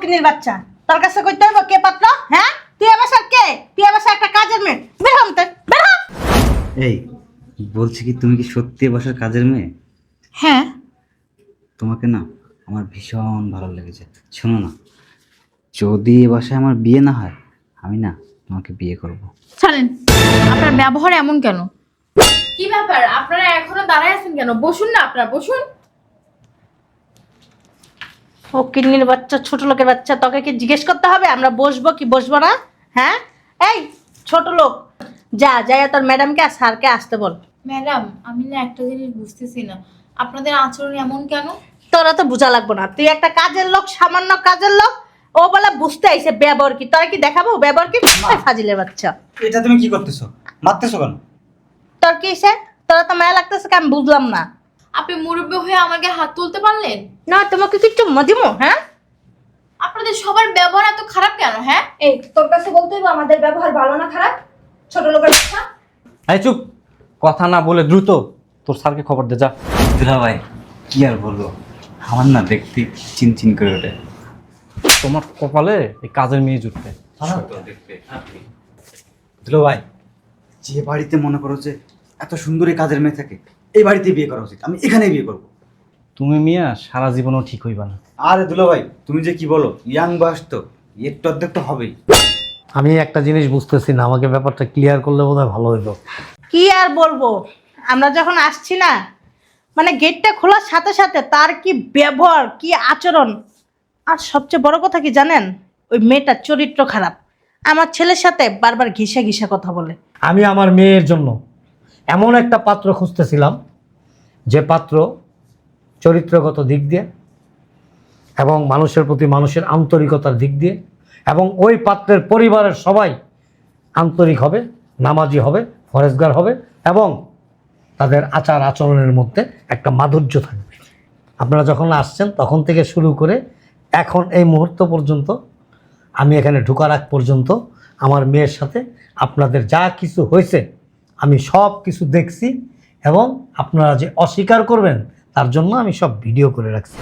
ফকিনির বাচ্চা। তার কাছে কইতে হইব কে পাত্র? হ্যাঁ? তুই বাসার কে? তুই বাসার একটা কাজের মেয়ে। বের হম তো বের হ। এই বলছি কি তুমি কি সত্যি বাসার কাজের মেয়ে? হ্যাঁ। তোমাকে না আমার ভীষণ ভালো লেগেছে। শোনো না যদি এ বাসায় আমার বিয়ে না হয় আমি না তোমাকে বিয়ে করব। ছাড়েন আপনার ব্যবহার এমন কেন? কি ব্যাপার? আপনারা এখনও দাঁড়ায় আছেন কেন? বসুন না আপনারা বসুন। ফকিনির বাচ্চা ছোট লোকের বাচ্চা তোকে কি জিজ্ঞেস করতে হবে? আমরা বসবো কি বসবো না? হ্যাঁ? এই ছোট লোক। যা যাই তোর ম্যাডামকে আর স্যারকে আসতে বল। ম্যাডাম আমি না একটা জিনিস বুঝতেছি না। আপনাদের আচরণ এমন কেন? তোরা তো বোঝা লাগবো না। তুই একটা কাজের লোক সামান্য কাজের লোক। ও বলে বুঝতে আইসে ব্যবহার কি? তোরা কি দেখাবো? ব্যবহার কি? ফাজিলের বাচ্চা। এটা তুমি কি করতেছো? মারতেছো কেন? তোর কি সে তোরা তো মায়া লাগতেছে কি আমি বুঝলাম না। আপনি মুরব্বী হয়ে আমাকে হাত তুলতে পারলেন? না তোমাকে কি একটু মদিমো হ্যাঁ? আপনাদের সবার ব্যবহার এত খারাপ কেন হ্যাঁ? এই তোর কাছে বলতে হইব আমাদের ব্যবহার ভালো না খারাপ? ছোট লোকের কথা এই চুপ কথা না বলে দ্রুত তোর স্যারকে খবর দে যা। দুলা ভাই কি আর বলব? আমার না দেখতে চিনচিন করে ওঠে। তোমার কপালে এই কাজের মেয়ে জুটবে। দুলো ভাই যে বাড়িতে মনে করো যে এত সুন্দরী কাজের মেয়ে থাকে এই বাড়িতে বিয়ে করা উচিত। আমি এখানেই বিয়ে করব। তুমি মিয়া সারা জীবনও ঠিক হইবা না। আরে দুলো ভাই তুমি যে কি বলো? ইয়াং বয়স তো একটু অর্ধেক তো হবেই। আমি একটা জিনিস বুঝতেছি না আমাকে ব্যাপারটা ক্লিয়ার করলে বোধহয় ভালো হইতো। কি আর বলব? আমরা যখন আসছি না মানে গেটটা খোলার সাথে সাথে তার কি ব্যবহার কি আচরণ? আর সবচেয়ে বড় কথা কি জানেন? ওই মেয়েটার চরিত্র খারাপ। আমার ছেলের সাথে বারবার ঘিসা ঘিসা কথা বলে। আমি আমার মেয়ের জন্য এমন একটা পাত্র খুঁজতেছিলাম, যে পাত্র চরিত্রগত দিক দিয়ে এবং মানুষের প্রতি মানুষের আন্তরিকতার দিক দিয়ে এবং ওই পাত্রের পরিবারের সবাই আন্তরিক হবে, নামাজি হবে, ফরেজগার হবে এবং তাদের আচার আচরণের মধ্যে একটা মাধুর্য থাকবে। আপনারা যখন আসছেন, তখন থেকে শুরু করে এখন এই মুহূর্ত পর্যন্ত, আমি এখানে ঢোকার আগ পর্যন্ত আমার মেয়ের সাথে আপনাদের যা কিছু হয়েছে আমি সব কিছু দেখছি এবং আপনারা যে অস্বীকার করবেন তার জন্য আমি সব ভিডিও করে রাখছি।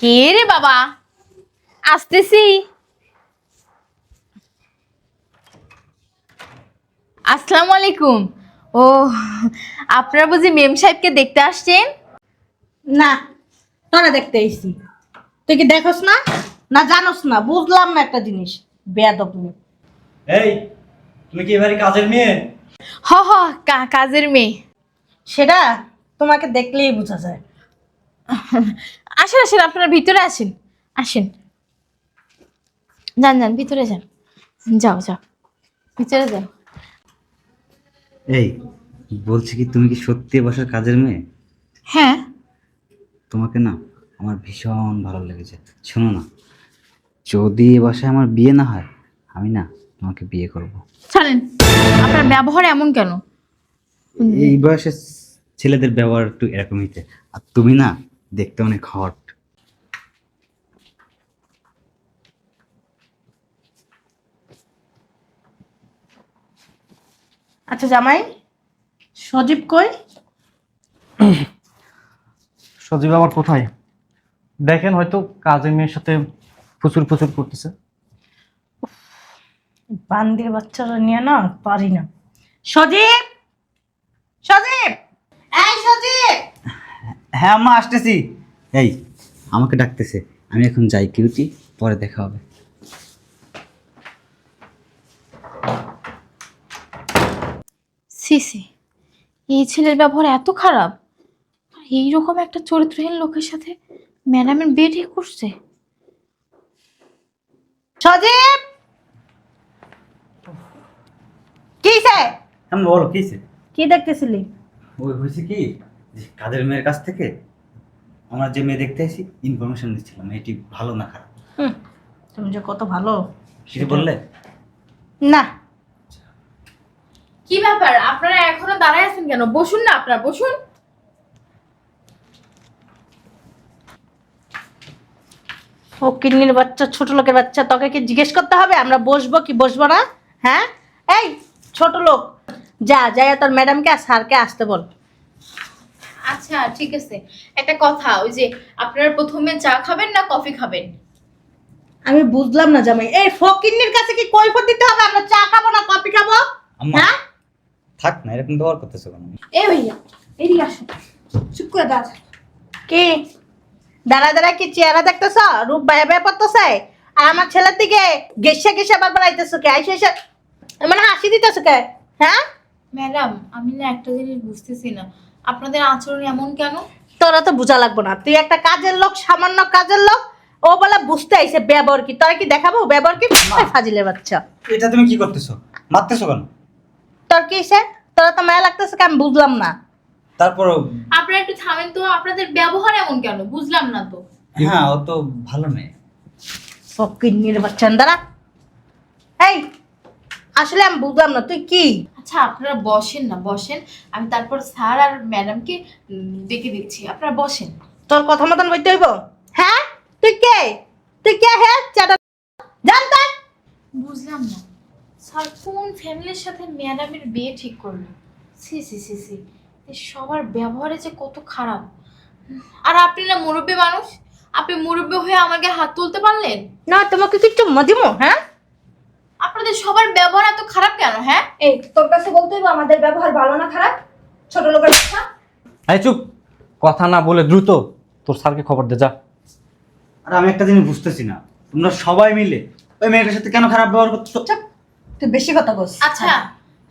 কে রে বাবা? আসতেছি। আসসালামু আলাইকুম। ও আপনারা বুঝি মেম সাহেবকে দেখতে আসছেন? না তোরা দেখতে এসছি। তুই কি দেখোস না? না জানোস না বুঝলাম না একটা জিনিস। বেয়াদব মেয়ে এই তুমি কি এবারে কাজের মেয়ে? হ হ কা- কাজের মেয়ে। সেটা তোমাকে দেখলেই বোঝা যায়। আসেন আসেন আপনারা ভিতরে আসেন। আসেন। যান যান ভিতরে যান। যাও যাও। ভিতরে যাও। এই বলছি কি তুমি কি সত্যি এ বাসার কাজের মেয়ে? হ্যাঁ। তোমাকে না আমার ভীষণ ভালো লেগেছে। শোনো না যদি এ বাসায় আমার বিয়ে না হয় আমি না তোমাকে বিয়ে করব। ছাড়েন আপনার ব্যবহার এমন কেন এই বয়সে ছেলেদের ব্যবহার একটু এরকমই থাকে। আর তুমি না দেখতে অনেক হট আচ্ছা জামাই সজীব কই সজীব আবার কোথায় দেখেন হয়তো কাজের মেয়ের সাথে প্রচুর প্রচুর করতেছে। বান্দির বাচ্চারা নিয়ে না পারি না। সজীব! সজীব! এই সজীব! হ্যাঁ আম্মা আসতেছি। এই আমাকে ডাকতেছে। আমি এখন যাই কিউটি পরে দেখা হবে। সিসি এই ছেলের ব্যবহার এত খারাপ। এইরকম একটা চরিত্রহীন লোকের সাথে ম্যাডামের বিয়ে ঠিক করছে। সজীব! কিসে আমি বলো কিসে কি দেখতেছিলি? ওই হয়েছে কি যে কাদের মেয়ের কাছ থেকে আমরা যে মেয়ে দেখতে এসেছি ইনফরমেশন দিচ্ছিলাম এটি ভালো না খারাপ? হুম, তুমি যে কত ভালো সেটা বললে? না। কি ব্যাপার? আপনারা এখনও দাঁড়ায় আছেন কেন? বসুন না আপনারা বসুন। ও কিডনির বাচ্চা ছোট লোকের বাচ্চা তোকে কি জিজ্ঞেস করতে হবে? আমরা বসবো কি বসবো না? হ্যাঁ? এই ছোট লোক। যা যাই তোর ম্যাডামকে আর স্যারকে আসতে বল। আচ্ছা ঠিক আছে। একটা কথা ওই যে আপনারা প্রথমে চা খাবেন না কফি খাবেন? আমি বুঝলাম না জামাই। এই ফকিন্নির কাছে কি কৈফত দিতে হবে? আমরা চা খাব না কফি খাব? হ্যাঁ? থাক না এরকম ব্যবহার করতেছো কেন? এ ভাইয়া এদিকে আসো। চুপ করে দাঁড়া। কি? দাঁড়া দাঁড়া কি চেহারা দেখতেছ? রূপ বায়া বায়া পড়তেছে? আর আমার ছেলের দিকে গেসে গেসে বারবার আইতেছো কে? আইসে এসে মানে হাসি দিতেছো কে? হ্যাঁ? ম্যাডাম আমি না একটা জিনিস বুঝতেছি না। আপনাদের আচরণ এমন কেন? তোরা তো বোঝা লাগবো না। তুই একটা কাজের লোক সামান্য কাজের লোক। ও বলে বুঝতে আইসে ব্যবহার কি। তোরা কি দেখাবো? ব্যবহার কি? ফাজিলের বাচ্চা। এটা তুমি কি করতেছো? মারতেছো কেন? তোর কি সে তোরা তো মায়া লাগতেছে কি? আমি বুঝলাম না। তারপরও আপনারা একটু থামেন তো আপনাদের ব্যবহার এমন কেন? বুঝলাম না তো। হ্যাঁ ও তো ভালো মেয়ে। ফকিন্নির বাচ্চা দাঁড়া। এই আসলে আমি বুঝলাম না তুই কি? আচ্ছা আপনারা বসেন না বসেন। আমি তারপর স্যার আর ম্যাডামকে ডেকে দিচ্ছি। আপনারা বসেন। তোর কথা মতন বইতে হইব? হ্যাঁ? তুই কে? তুই কে হ্যাঁ? চাটা জানতা বুঝলাম না। স্যার কোন ফ্যামিলির সাথে ম্যাডামের বিয়ে ঠিক করল? সি সি সি সি সবার ব্যবহারে যে কত খারাপ। আর আপনি না মুরব্বী মানুষ আপনি মুরব্বী হয়ে আমাকে হাত তুলতে পারলেন? না তোমাকে কিছু মদিমো হ্যাঁ? আপনাদের সবার ব্যবহার এত খারাপ কেন হ্যাঁ? এই তোর কাছে বলতে হইব আমাদের ব্যবহার ভালো না খারাপ? ছোট লোকের কথা? এই চুপ কথা না বলে দ্রুত তোর স্যারকে খবর দে যা। আর আমি একটা জিনিস বুঝতেছি না। তোমরা সবাই মিলে ওই মেয়েটার সাথে কেন খারাপ ব্যবহার করছ তুই বেশি কথা বলছ আচ্ছা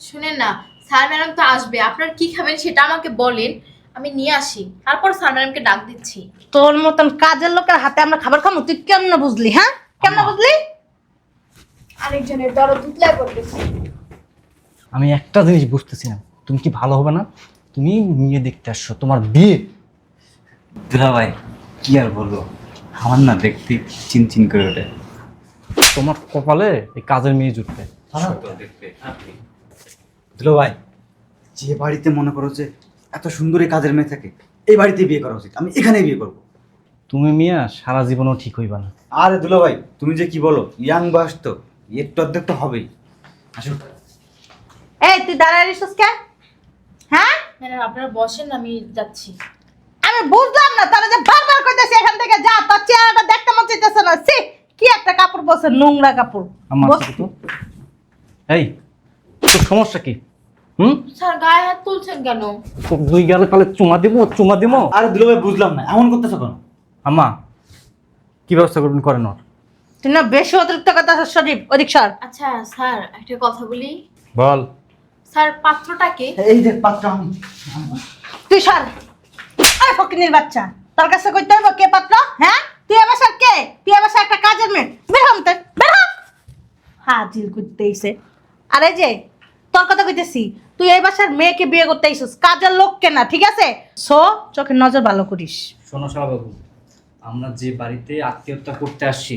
শুনেন না স্যার ম্যাডাম তো আসবে আপনার কি খাবেন সেটা আমাকে বলেন আমি নিয়ে আসি। তারপর স্যার ম্যাডামকে ডাক দিচ্ছি। তোর মতন কাজের লোকের হাতে আমরা খাবার খাব তুই কেমন বুঝলি হ্যাঁ? কেমন বুঝলি? আরেকজনের দরদ উতলায় পড়তেছে। আমি একটা জিনিস বুঝতেছি না তুমি কি ভালো হবে না? তুমি নিয়ে দেখতে আসছো তোমার বিয়ে। দুলা ভাই কি আর বলব? আমার না দেখতে চিনচিন করে ওঠে। তোমার কপালে এই কাজের মেয়ে জুটবে। দুলা ভাই। যে বাড়িতে মনে করো যে এত সুন্দর এই কাজের মেয়ে থাকে এই বাড়িতে বিয়ে করা উচিত। আমি এখানেই বিয়ে করব। তুমি মিয়া সারা জীবনও ঠিক হইবা না। আরে দুলা ভাই তুমি যে কি বলো ইয়াং বয়স তো একটু অর্ধেক তো হবেই। আসো। এই তুই দাঁড়ায় রিসোস কে হ্যাঁ? ম্যাডাম আপনারা বসেন আমি যাচ্ছি। আমি বুঝলাম না তারা যে বারবার কইতেছে এখান থেকে যা তোর চেহারাটা দেখতে মন চাইতেছে না। সি কি একটা কাপড় বসে নোংরা কাপড়। আমার তো। এই তোর সমস্যা কি? হুম? স্যার গায়ে হাত তুলছেন কেন? দুই গেলে তাহলে চুমা দিব চুমা দিব? আরে দুলা ভাই বুঝলাম না। এমন করতেছো কেন? আম্মা কি ব্যবস্থা করবেন করেন ওর? তুই না বেশি অতিরিক্ত কথা শরীফ অধিক সর। আচ্ছা স্যার একটা কথা বলি। বল। স্যার পাত্রটাকে এই যে পাত্র আমি। তুই সর। আরে ফকিনির বাচ্চা তোর কাছে কইতে হইব কে পাত্র? হ্যাঁ? তুই স্যার কে? তুই এবার স্যার একটা কাজের মেয়ে। বের হম তো বের হাজির করতে এসে আরে যে তোর কথা কইতেছি তুই এই বাসার মেয়েকে বিয়ে করতে আইছিস কাজের লোক কেনা ঠিক আছে? সো চোখের নজর ভালো করিস। শোনো বাবু আমরা যে বাড়িতে আত্মীয়তা করতে আসছি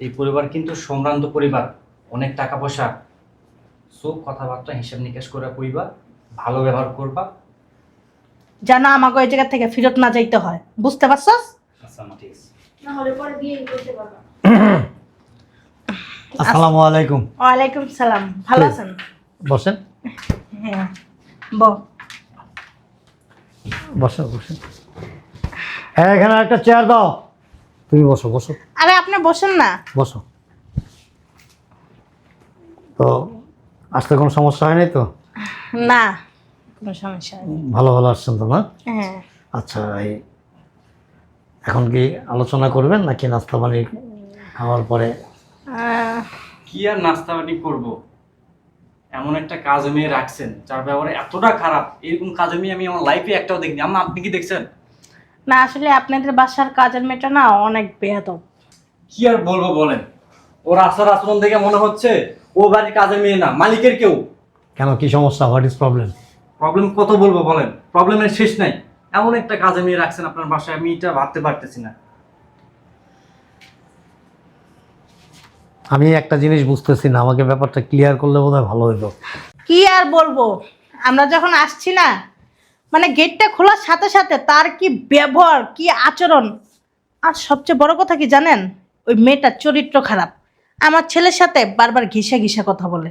এই পরিবার কিন্তু সম্ভ্রান্ত পরিবার অনেক টাকা পয়সা সো কথাবার্তা হিসাব নিকাশ করে কইবা ভালো ব্যবহার করবা। যেন আমাকে ওই জায়গা থেকে ফেরত না যাইতে হয়। বুঝতে পারছস? আচ্ছা আমার ঠিক আছে। না হলে পরে বিয়ে করতে পারবা। আসসালামু আলাইকুম। ওয়ালাইকুম সালাম। ভালো আছেন? বসেন। হ্যাঁ ব বসো বসেন হ্যাঁ এখানে একটা চেয়ার দাও। তুমি বসো বসো। আরে আপনি বসেন না। বসো। তো আসতে কোনো সমস্যা হয় নাই তো? না কোনো সমস্যা নেই ভালো ভালো আসছেন তো না? হ্যাঁ। আচ্ছা এই এখন কি আলোচনা করবেন নাকি নাস্তা পানি খাওয়ার পরে? কি আর নাস্তা পানি করব? এমন একটা কাজ মেয়ে রাখছেন যার ব্যবহার এতটা খারাপ এরকম কাজ মেয়ে আমি আমার লাইফে একটাও দেখিনি। আম্মা আপনি কি দেখছেন? না আসলে আপনাদের বাসার কাজের মেয়েটা না অনেক বেয়াদব। কি আর বলব বলেন? ওর আচার আচরণ দেখে মনে হচ্ছে ও বাড়ির কাজের মেয়ে না মালিকের কেউ। কেন কি সমস্যা? হোয়াট ইজ প্রবলেম প্রবলেম কত বলব বলেন? প্রবলেমের শেষ নাই। এমন একটা কাজে মেয়ে রাখছেন আপনার বাসায় আমি এটা ভাবতে পারতেছি না। আমি একটা জিনিস বুঝতেছি না আমাকে ব্যাপারটা ক্লিয়ার করলে বোধহয় ভালো হইতো। কি আর বলব? আমরা যখন আসছি না মানে গেটটা খোলার সাথে সাথে তার কি ব্যবহার কি আচরণ? আর সবচেয়ে বড় কথা কি জানেন? ওই মেয়েটার চরিত্র খারাপ। আমার ছেলের সাথে বারবার ঘিসা ঘিসা কথা বলে।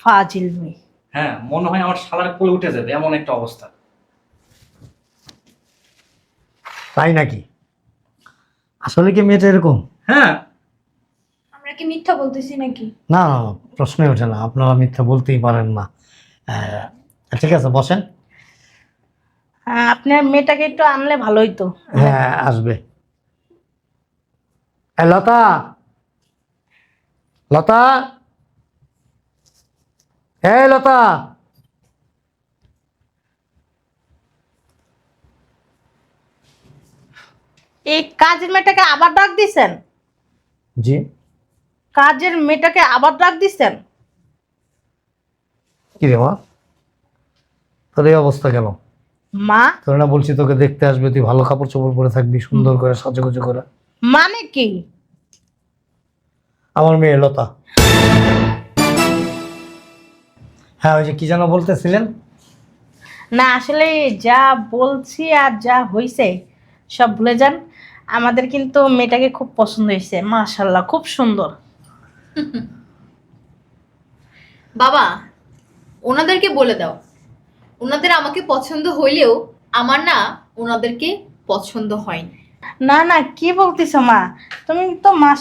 ফাজিল মেয়ে। হ্যাঁ মনে হয় আমার শালার কোলে উঠে যাবে এমন একটা অবস্থা। তাই নাকি? আসলে কি মেয়েটা এরকম? হ্যাঁ আমরা কি মিথ্যা বলতেছি নাকি? না না না, প্রশ্নই ওঠে না। আপনারা মিথ্যা বলতেই পারেন না। আহ, ঠিক আছে বসেন। আহ, আপনার মেয়েটাকে একটু আনলে ভালো হইতো। হ্যাঁ আসবে। এ, লতা লতা। হে লতা। এই কাজের মেয়েটাকে আবার ডাক দিছেন? জি। কাজের মেয়েটাকে আবার ডাক দিছেন কি রে মা? তোর এই অবস্থা কেন? মা? তোর না বলছি তোকে দেখতে আসবে তুই ভালো কাপড় চোপড় পরে থাকবি সুন্দর করে সাজুগুজু করে। মানে কি? আমার মেয়ে লতা। হ্যাঁ ওই যে কি যেন বলতেছিলেন? না আসলে যা বলছি আর যা হইছে সব ভুলে যান। আমাদের কিন্তু মেয়েটাকে খুব পছন্দ হয়েছে মাশাল্লাহ খুব সুন্দর। বাবা ওনাদেরকে বলে দাও। ওনাদের আমাকে পছন্দ হইলেও আমার না ওনাদেরকে পছন্দ হয়নি। না না কি বলতিস মা? তুমি তো মাস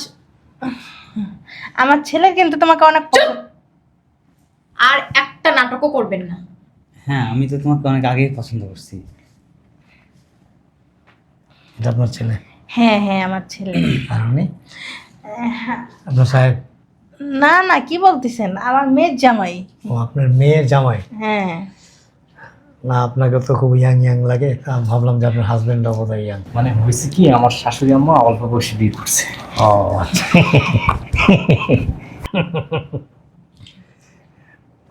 আমার ছেলে কিন্তু তোমাকে অনেক আর একটা নাটকও করবেন না। হ্যাঁ আমি তো তোমাকে অনেক আগেই পছন্দ করছি। এটা আপনার ছেলে? হ্যাঁ হ্যাঁ আমার ছেলে। আর উনি? আপনার সাহেব? না না কি বলতেছেন? আমার মেয়ের জামাই। ও আপনার মেয়ের জামাই? হ্যাঁ। না আপনাকে তো খুব ইয়াং ইয়াং লাগে। আমি ভাবলাম যে আপনার হাজবেন্ডও বোধ হয় ইয়াং মানে হয়েছে কি আমার শাশুড়ি আম্মা অল্প বয়সে বিয়ে করছে। ও আচ্ছা।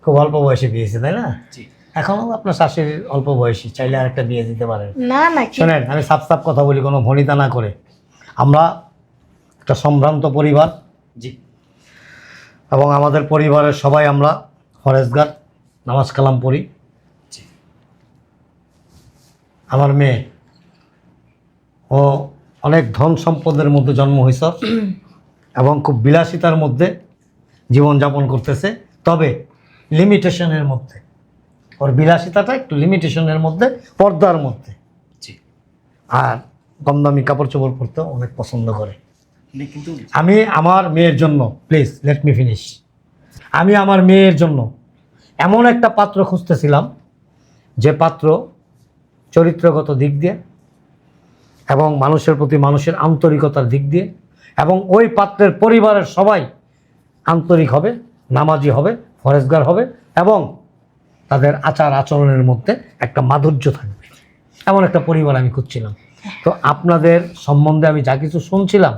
খুব অল্প বয়সে বিয়েছে তাই না? জি। এখনও আপনার শাশুড়ির অল্প বয়সী চাইলে আরেকটা বিয়ে দিতে পারেন। না না শোনেন আমি সাপ সাপ কথা বলি কোনো ভনিতা না করে। আমরা একটা সম্ভ্রান্ত পরিবার। জি। এবং আমাদের পরিবারের সবাই আমরা ফরেজগার নামাজ কালাম পড়ি। আমার মেয়ে ও অনেক ধন সম্পদের মধ্যে জন্ম হয়েছ এবং খুব বিলাসিতার মধ্যে জীবনযাপন করতেছে। তবে লিমিটেশনের মধ্যে ওর বিলাসিতাটা একটু লিমিটেশনের মধ্যে পর্দার মধ্যে। আর কম দামি কাপড় চোপড় পরতে অনেক পছন্দ করে। আমি আমার মেয়ের জন্য প্লিজ লেট মি ফিনিশ আমি আমার মেয়ের জন্য এমন একটা পাত্র খুঁজতেছিলাম, যে পাত্র চরিত্রগত দিক দিয়ে এবং মানুষের প্রতি মানুষের আন্তরিকতার দিক দিয়ে এবং ওই পাত্রের পরিবারের সবাই আন্তরিক হবে, নামাজি হবে ফরেজগার হবে এবং তাদের আচার আচরণের মধ্যে একটা মাধুর্য থাকবে। এমন একটা পরিবার আমি খুঁজছিলাম। তো আপনাদের সম্বন্ধে আমি যা কিছু শুনছিলাম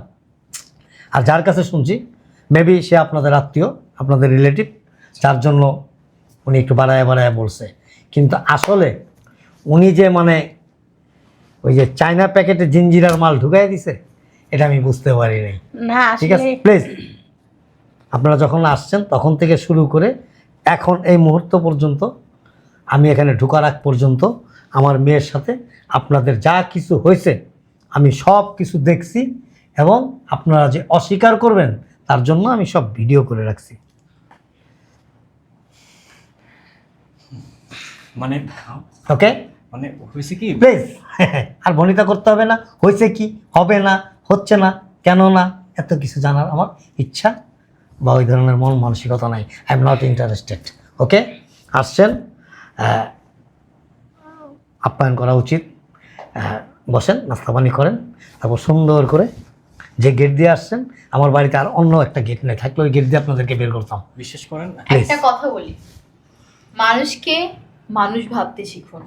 আর যার কাছে শুনছি মেবি সে আপনাদের আত্মীয় আপনাদের রিলেটিভ যার জন্য উনি একটু বাড়ায় বাড়ায় বলছে। কিন্তু আসলে উনি যে মানে ওই যে চায়না প্যাকেটে জিঞ্জিরার মাল ঢুকাই দিছে এটা আমি বুঝতে পারি নাই। ঠিক আছে? প্লিজ আপনারা যখন আসছেন তখন থেকে শুরু করে এখন এই মুহূর্ত পর্যন্ত আমি এখানে ঢোকার আগ পর্যন্ত আমার মেয়ের সাথে আপনাদের যা কিছু হয়েছে আমি সব কিছু দেখছি। এবং আপনারা যে অস্বীকার করবেন তার জন্য আমি সব ভিডিও করে রাখছি। মানে ওকে মানে হয়েছে কি? প্লিজ আর বনিতা করতে হবে না। হয়েছে কি? হবে না? হচ্ছে না? কেন না? এত কিছু জানার আমার ইচ্ছা বা ওই ধরনের মন মানসিকতা নাই। I am not interested okay আসছেন আপ্যায়ন করা উচিত। বসেন নাস্তা পানি করেন তারপর সুন্দর করে যে গেট দিয়ে আসছেন আমার বাড়িতে আর অন্য একটা গেট নেই থাকলে ওই গেট দিয়ে আপনাদেরকে বের করতাম। বিশ্বাস করেন. একটা কথা বলি মানুষকে মানুষ ভাবতে শিখুন।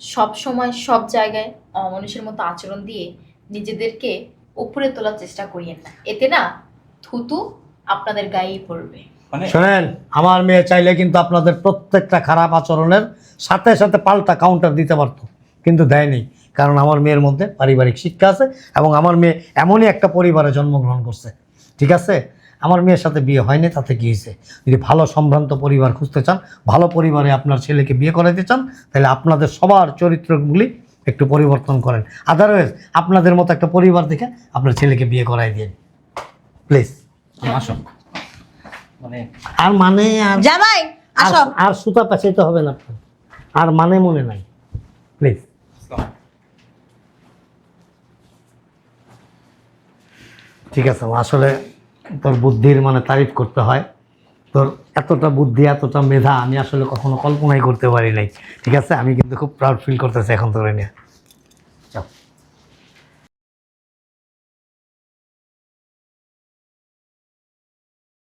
সব সময় সব জায়গায় অমানুষের মতো আচরণ দিয়ে নিজেদেরকে উপরে তোলার চেষ্টা করিয়েন না। এতে না থুতু আপনাদের গায়েই পড়বে। মানে শোনেন আমার মেয়ে চাইলে কিন্তু আপনাদের প্রত্যেকটা খারাপ আচরণের সাথে সাথে পাল্টা কাউন্টার দিতে পারতো কিন্তু দেয়নি। কারণ আমার মেয়ের মধ্যে পারিবারিক শিক্ষা আছে এবং আমার মেয়ে এমনই একটা পরিবারে জন্মগ্রহণ করছে। ঠিক আছে? আমার মেয়ের সাথে বিয়ে হয়নি তাতে কী হয়েছে? যদি ভালো সম্ভ্রান্ত পরিবার খুঁজতে চান ভালো পরিবারে আপনার ছেলেকে বিয়ে করাইতে চান তাহলে আপনাদের সবার চরিত্রগুলি একটু পরিবর্তন করেন। আদারওয়াইজ আপনাদের মতো একটা পরিবার দেখে আপনার ছেলেকে বিয়ে করাই দিন। প্লিজ আসো। মানে আর মানে আর জামাই আর আসো আর সুতা পেঁচাইতে হবে না। আর মানে মনে নাই প্লিজ ঠিক আছে আসলে তোর বুদ্ধির মানে তারিফ করতে হয়। তোর এতটা বুদ্ধি, এতটা মেধা আমি আসলে কখনো কল্পনাই করতে পারি নাই। ঠিক আছে, আমি কিন্তু খুব প্রাউড ফিল করতেছি এখন তোর নিয়ে।